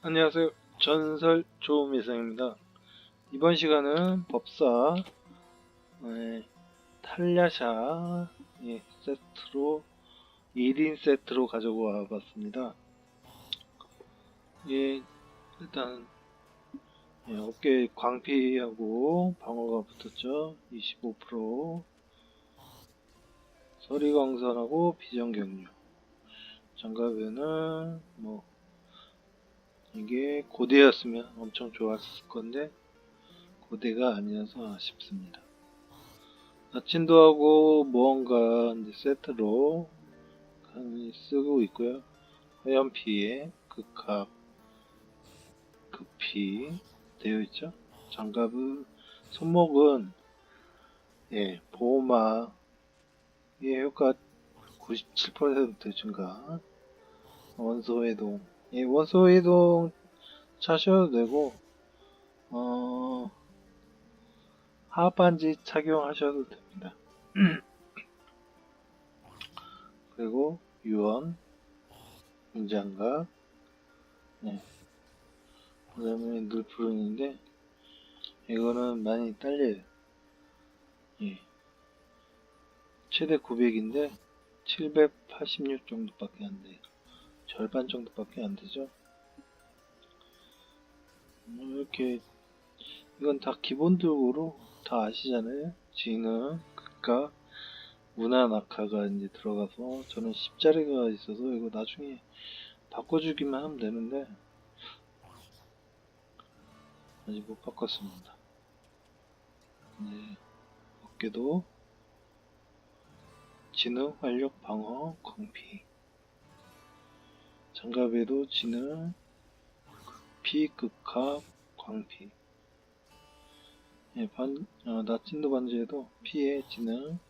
안녕하세요. 전설 조미성입니다. 이번 시간은 법사 네, 탈야샤 예, 세트로 1인 세트로 가지고 와봤습니다. 예, 일단 예, 어깨 광피하고 방어가 붙었죠. 25% 서리광선하고 비정경류 장갑에는 뭐 이게 고대였으면 엄청 좋았을 건데 고대가 아니어서 아쉽습니다. 나친도하고 무언가 이제 세트로 쓰고 있고요. 화염피에 극합 급피 되어 있죠. 장갑은 손목은 예 보호막의 효과 97% 증가 원소 해동 예, 원소 이동 차셔도 되고, 어, 하반지 착용하셔도 됩니다. 그리고 유언, 인장갑, 네. 그 다음에 늘푸른인데, 이거는 많이 딸려요. 예. 최대 900인데, 786 정도밖에 안 돼요. 절반 정도밖에 안 되죠. 뭐 이렇게 이건 다 기본적으로 다 아시잖아요. 지능, 극가, 문화 낙하가 이제 들어가서 저는 십자리가 있어서 이거 나중에 바꿔주기만 하면 되는데 아직 못 바꿨습니다. 네, 어깨도 지능, 활력, 방어, 광피 장갑에도 지능, 피극합, 광피. 예, 반, 어, 나친도 반지에도 피의 지능,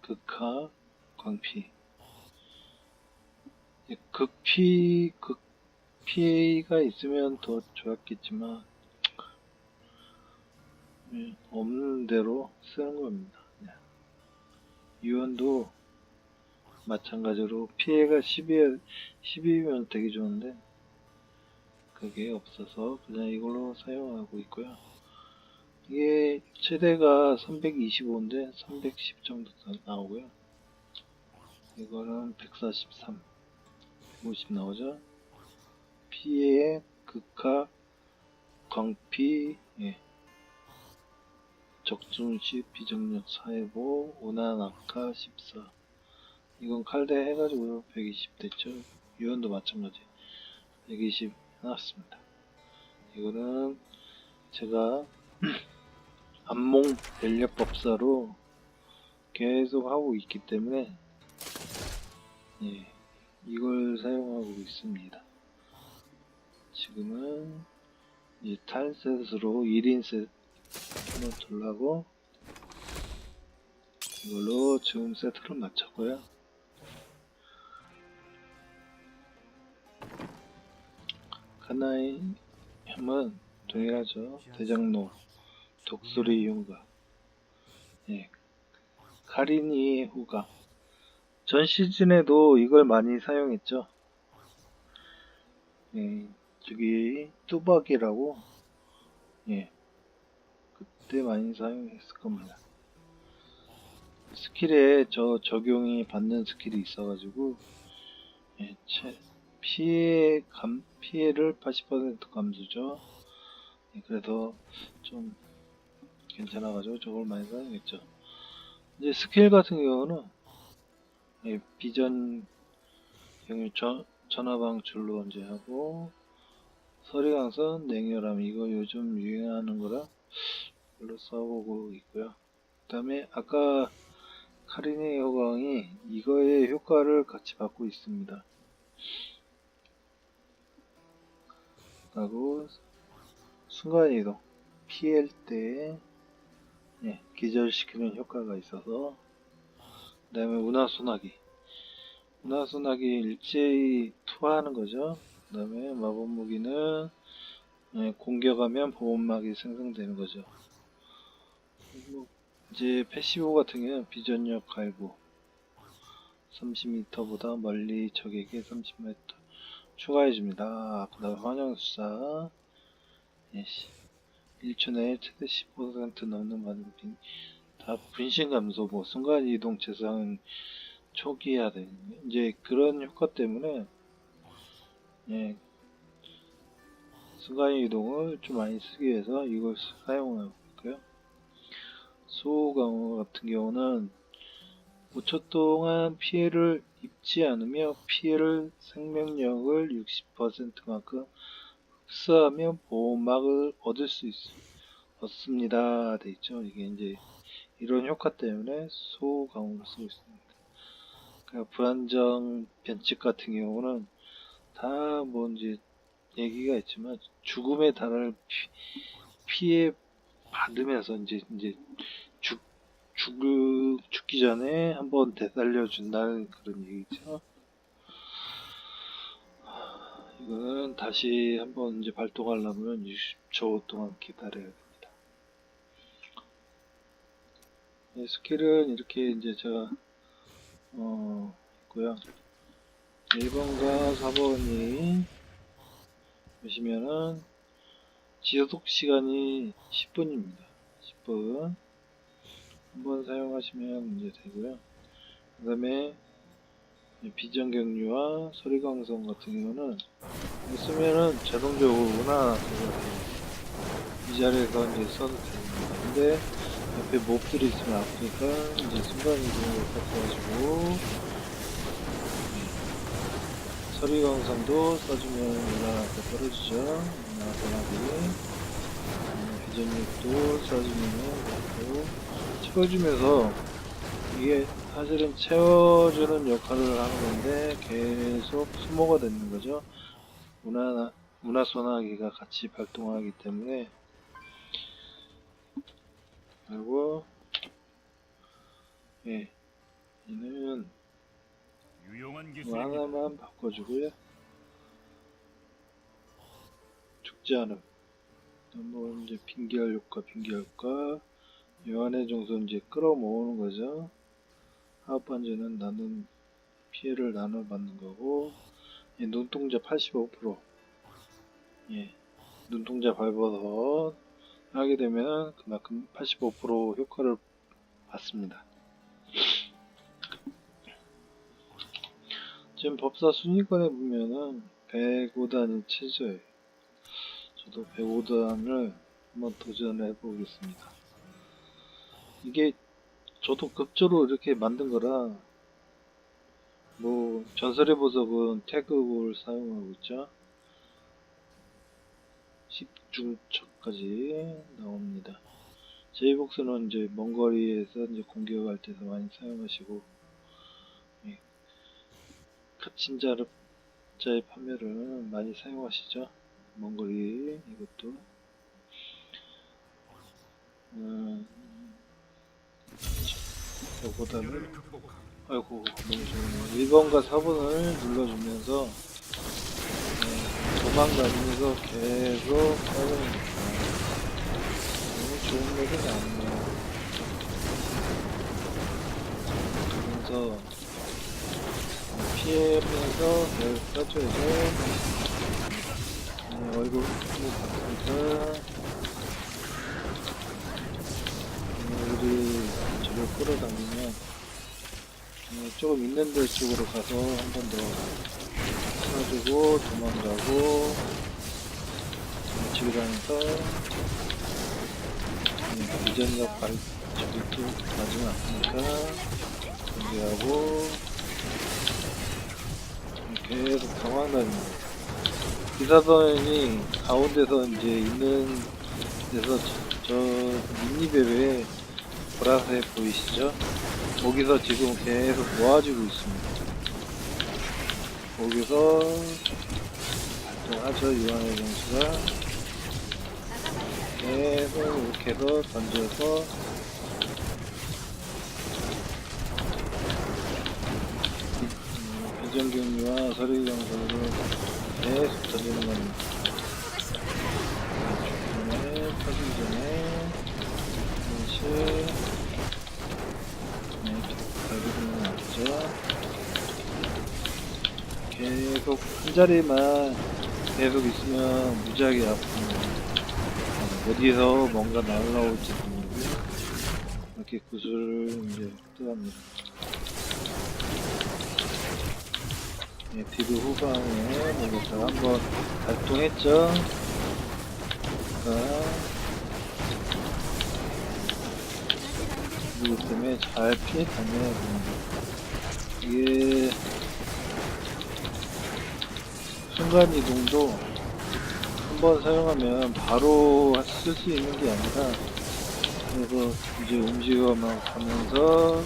극합, 광피. 예, 극피, 극피가 있으면 더 좋았겠지만, 예, 없는 대로 쓰는 겁니다. 예. 유언도 마찬가지로 피해가 10이, 10이면 되게 좋은데 그게 없어서 그냥 이걸로 사용하고 있고요. 이게 최대가 325인데 310 정도 나오고요. 이거는 143, 150 나오죠. 피해, 극하, 광피, 예. 적중식, 비정력, 사회보, 오난악하, 14. 이건 칼대 해가지고 120 됐죠. 유언도 마찬가지. 120 해놨습니다. 이거는 제가 안몽 벨력법사로 계속 하고 있기 때문에 예, 이걸 사용하고 있습니다. 지금은 이 탈셋으로 1인 셋 한번 돌라고 이걸로 지금 세트를 맞췄고요. 가나의 힘은 동일하죠. 대장로, 독수리 융가, 예. 카리니 후가. 전 시즌에도 이걸 많이 사용했죠. 예, 저기 뚜벅이라고 예, 그때 많이 사용했을 겁니다. 스킬에 저 적용이 받는 스킬이 있어가지고 예, 채, 피해 감 피해를 80% 감소죠. 예, 그래서 좀 괜찮아가지고 저걸 많이 사용했죠. 이제 스킬 같은 경우는 예, 비전 경유 전 전화방출로 이제 하고 서리강선 냉혈함 이거 요즘 유행하는 거라 별로 써보고 있고요. 그 다음에 아까 카리네 호강이 이거의 효과를 같이 받고 있습니다. 하고 순간이동 피할 때 예, 기절시키는 효과가 있어서 그 다음에 운하소나기. 운하소나기 일제히 투하하는 거죠. 그 다음에 마법 무기는 예, 공격하면 보호막이 생성되는 거죠. 뭐 이제 패시브 같은 경우는 비전력 갈고 30m보다 멀리 적에게 30m 추가해줍니다. 그 다음 환영수사. 예, 1초 내에 최대 15% 넘는 반응 빈, 다 분신 감소, 뭐 순간 이동 재상 초기화 된 이제 그런 효과 때문에 예, 순간 이동을 좀 많이 쓰기 위해서 이걸 사용하고 있고요. 수호 강화 같은 경우는 5초 동안 피해를 입지 않으며 피해를 생명력 을 60%만큼 흡수하면 보호막을 얻을 수 있, 얻습니다. 돼 있죠. 이게 이제 이런 효과 때문에 소호 강화를 쓰고 있습니다. 그러니까 불안정 변칙 같은 경우는 다뭐 이제 얘기가 있지만 죽음에 달할 피, 피해 받으면서 이제 이제 죽 죽, 죽기 전에 한번 되살려 준다는 그런 얘기죠. 이거는 다시 한번 이제 발동하려면 60초 동안 기다려야 됩니다. 네, 스킬은 이렇게 이제 제가 어 있고요. 1번과 4번이 보시면은 지속 시간이 10분입니다. 10분. 한번 사용하시면 이제 되고요. 그 다음에 비전경류와 소리광선 같은 경우는 쓰면은 자동적으로나 이 자리에서 이제 써도 됩니다. 근데 옆에 몹들이 있으면 아프니까 이제 순간이동을 바꿔가지고 서리광선도 써주면 올라가서 떨어지죠. 올라가기 비전력도 써주면 되고 채워주면서 이게 사실은 채워주는 역할을 하는 건데 계속 수모가 되는 거죠. 문화 문화 소나기가 같이 발동하기 때문에 그리고 예 얘는 기술입니다. 하나만 바꿔주고요. 죽지 않음. 한번 이제 빙결 효과, 빙결 효과. 요한의 정수 이제 끌어모으는 거죠. 하업 반지는 나는 피해를 나눠 받는 거고, 예, 눈동자 85%. 예, 눈동자 밟아서 하게 되면 그만큼 85% 효과를 받습니다. 지금 법사 순위권에 보면은 105단이 최저예요. 저도 105단을 한번 도전을 해보겠습니다. 이게 저도 급조로 이렇게 만든 거라 뭐 전설의 보석은 태극을 사용하고 있죠. 10중처까지 나옵니다. 제이복스는 이제 먼 거리에서 이제 공격할 때도 많이 사용하시고 갇힌 자를 자의 판매를 많이 사용하시죠. 먼 거리 이것도 음, 이거보다는 아이고 너무 좋네요. 1번과 4번을 눌러주면서 네, 도망다니면서 계속 빠져나갑니다. 너무 좋은 맵이 나왔네요. 그러면서 피해면서 별 써줘야죠. 네, 얼굴 봤으니까 우리 저를 끌어다니면 네, 조금 있는 데 쪽으로 가서 한 번더 끌어주고 도망가고 지르면서 네, 이전력 발 저기 또 맞으면 아프니까 준비하고 계속 당황다닙니다. 기사단이 가운데서 이제 있는 데서 저, 저 미니맵에 보라색 보이시죠? 거기서 지금 계속 모아지고 있습니다. 거기서 활동하죠, 유한의 정수가. 계속 이렇게 해서 던져서 비정경유와 서류 정서를 계속 던지는 겁니다. 전에 터지기 전에 계속 한 자리만 계속 있으면 무지하게 아픕니다. 어디서 뭔가 날라올지 모르고 이렇게 구슬을 이제 뜨합니다. 네, 디드 후방에 여기서 한번 발동했죠. 자, 이기 때문에 잘 피해 다녀야 됩니다. 이게 순간 이동도 한번 사용하면 바로 쓸 수 있는 게 아니라 그래서 이제 움직여만 가면서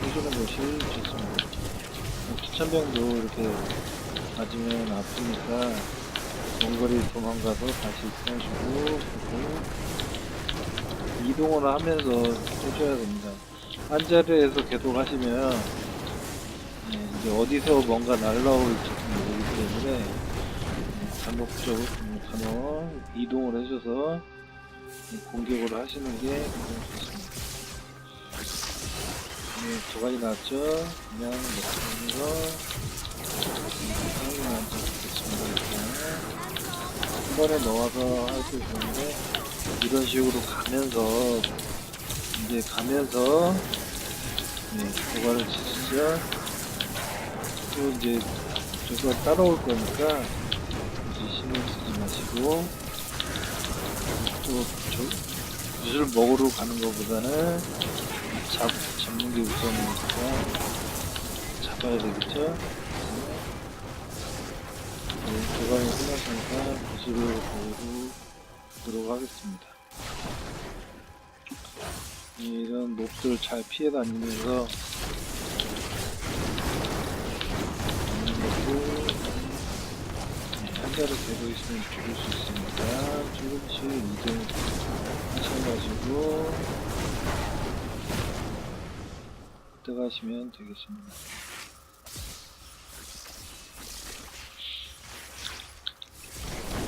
해주는 것이 좋습니다. 추천병도 이렇게 맞으면 아프니까 원거리 도망가서 다시 써주고 이동을 하면서 해줘야 됩니다. 한 자리에서 계속 하시면 어디서 뭔가 날라올지 모르기 때문에 예, 반복적으로 간혹 이동을 해줘서 예, 공격을 하시는 게 가장 좋습니다. 네, 두 가지 나왔죠? 그냥 거 사용이 먼저 좋겠습니다. 일단 한 번에 넣어서 할 수 있는데 이런 식으로 가면서 이제 가면서 네, 도관을 치시죠. 또 이제 저거 따라올 거니까 이제 신경 쓰지 마시고 또저 굿을 먹으러 가는 것보다는 잡, 잡는 게 우선이니까 잡아야 되겠죠. 네, 도관이 끝났으니까 굿을 먹으러 보도록 하겠습니다. 이런 몹들 잘 피해 다니면서 하는 것도 네, 한자로 되고 있으면 죽을 수 있으니까 조금씩 이동 하셔가지고 들어가시면 되겠습니다.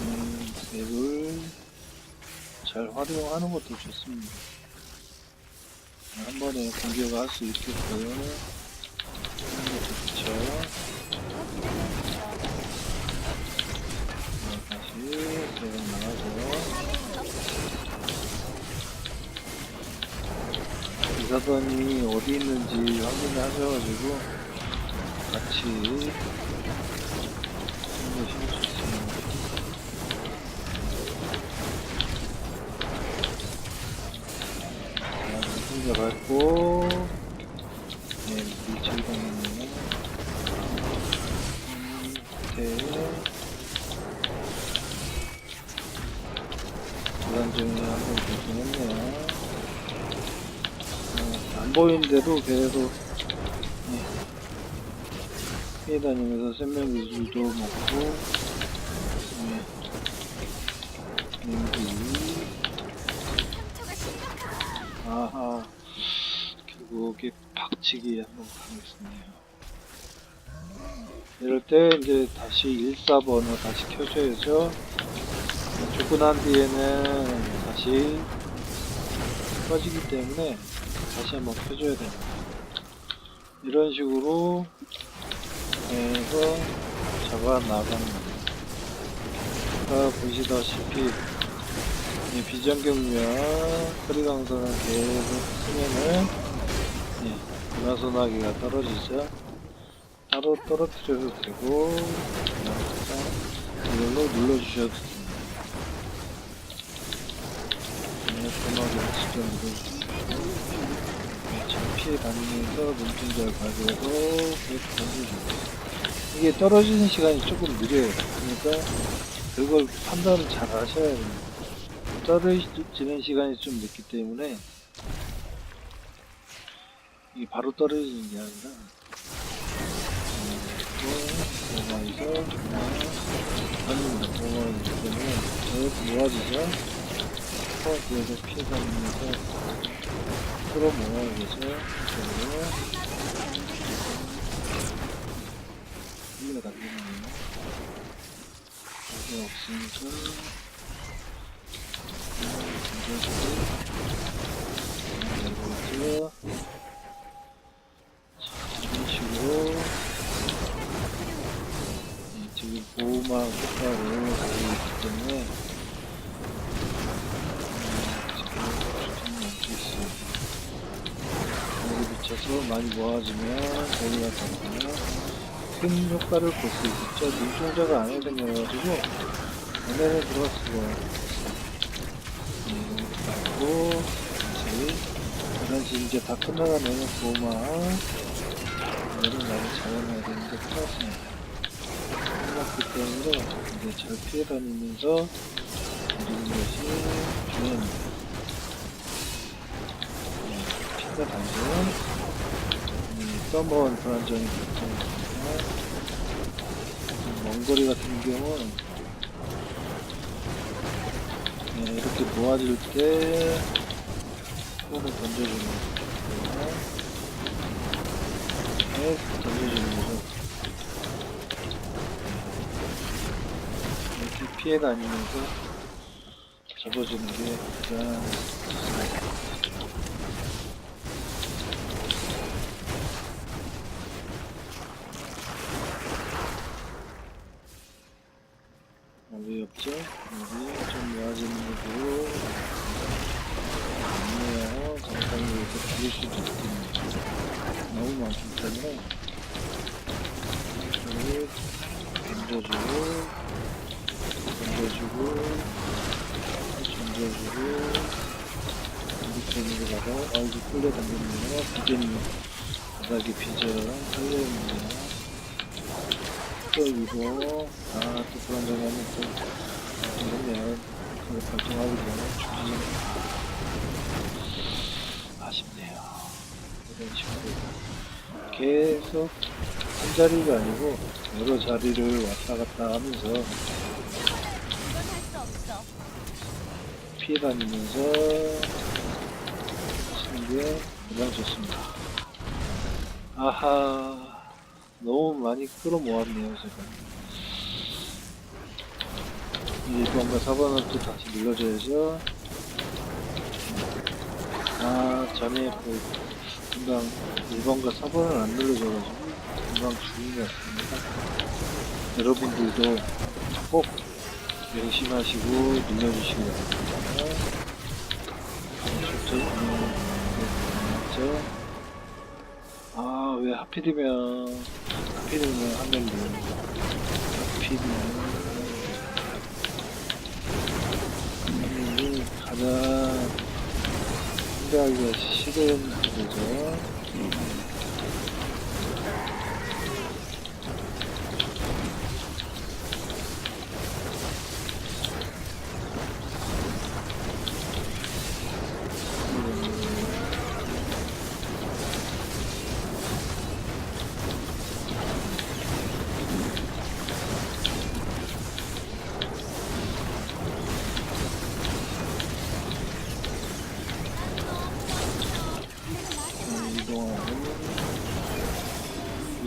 음, 맵을 잘 활용하는 것도 좋습니다. 한 번에 공격할 수하 이사단이 어디 있는지 확인을 하셔가지고 같이 힘내시면 좋습니다. 자, 혼자 밟고 네, 미칠공이네 밑에 불안정이 한번 어, 안 보이는데도 계속 네, 피해 다니면서 생명 기술도 먹고 네, 냉기. 아하. 결국에 박치기 한번 가겠습니다. 이럴 때 이제 다시 14번을 다시 켜줘야죠. 죽고 난 뒤에는 다시 꺼지기 때문에 다시 한번 켜줘야 됩니다 이런 식으로 해서 잡아 나갑니다. 아까 보시다시피 이 비정경련 허리강선을 계속 쓰면은 예, 은하소나기가 떨어지죠. 따로 떨어뜨려도 되고 이걸로 눌러주셔도 됩니다. 은하소나기를 직접 눌러주시고 잘 피해 다니면서 눈동자를 가지고 계속 던져주고 이게 떨어지는 시간이 조금 느려요 그러니까 그걸 판단을 잘 하셔야 됩니다 떨어지는 시간이 좀 늦기 때문에 이게 바로 떨어지는 게 아니라 도마에서 아닙니다 도마이기 때문에 계속 모아지죠 어, 계속 피해 다니면서 풀어 모아야 되죠 그리고 흘러가겠네요? 여기 없으니까 이런 식으 모아지면 여기가 닿으면 큰 효과를 볼수 생겨가지고 안에는 들어갈 수가 음, 그리고 다시 그다시 이제 다 끝나가면 보호막 이거를 많이 잡아놔야 되는데 끝났습니다. 끝났기 때문에 이제 잘 피해 다니면서 움직이는 것이 중요합니다. 음, 피가 단전 음, 썸번 불안정이 보통 먼 거리 같은 경우는 네, 이렇게 모아질 때 손을 던져주는 거고요. 계속 던져주는 거죠. 이렇게 피해 다니면서 접어주는 게 가장 여기 없죠? 여기 좀 모아지는 거고 아니에요. 잠깐 여기서 빌릴 수도 있겠네요. 너무 많기 때문에 여기 던져주고 던져주고 던져주고 밑으로 가서 아이고 끌려 던졌네요. 비제님 바닥에 비저랑 끌려있네요. 또 이거 아또 불안정하면 또 이러면 그걸 발동하기 전에 죽이는 아쉽네요 이런 식으로 계속 한 자리가 아니고 여러 자리를 왔다 갔다 하면서 피해 다니면서 하시는 게 가장 좋습니다. 아하 너무 많이 끌어모았네요 제가. 1번과 4번은 또 다시 눌러줘야죠. 아 전에 그 금방 1번과 4번을 안 눌러줘가지고 금방 죽은 것 같습니다. 여러분들도 꼭 명심하시고 눌러주시기 바랍니다 맞죠? 아, 왜 하필이면, 하필이면 하멜리. 하필이면. 하멜리 가장 상대하기가 싫은 거죠.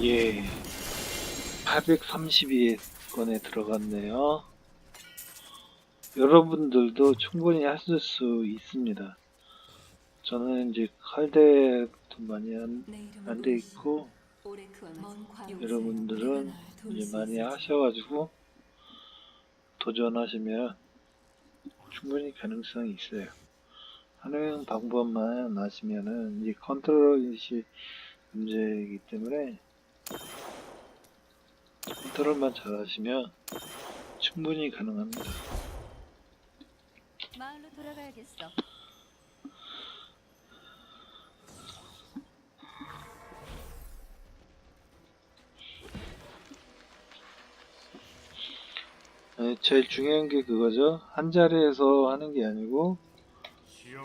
예. 832건에 들어갔네요. 여러분들도 충분히 하실 수 있습니다. 저는 이제 칼대도 많이 안 돼 있고 여러분들은 이제 많이 하셔가지고 도전하시면 충분히 가능성이 있어요. 하는 방법만 아시면은 이 컨트롤이 문제이기 때문에 컨트롤만 잘 하시면 충분히 가능합니다. 마을로 돌아가야겠어. 네, 제일 중요한 게 그거죠. 한 자리에서 하는 게 아니고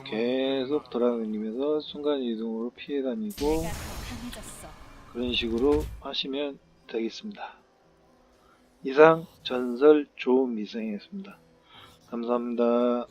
계속 돌아다니면서 순간 이동으로 피해 다니고. 그런 식으로 하시면 되겠습니다. 이상 전설 좋은 미생이었습니다. 감사합니다.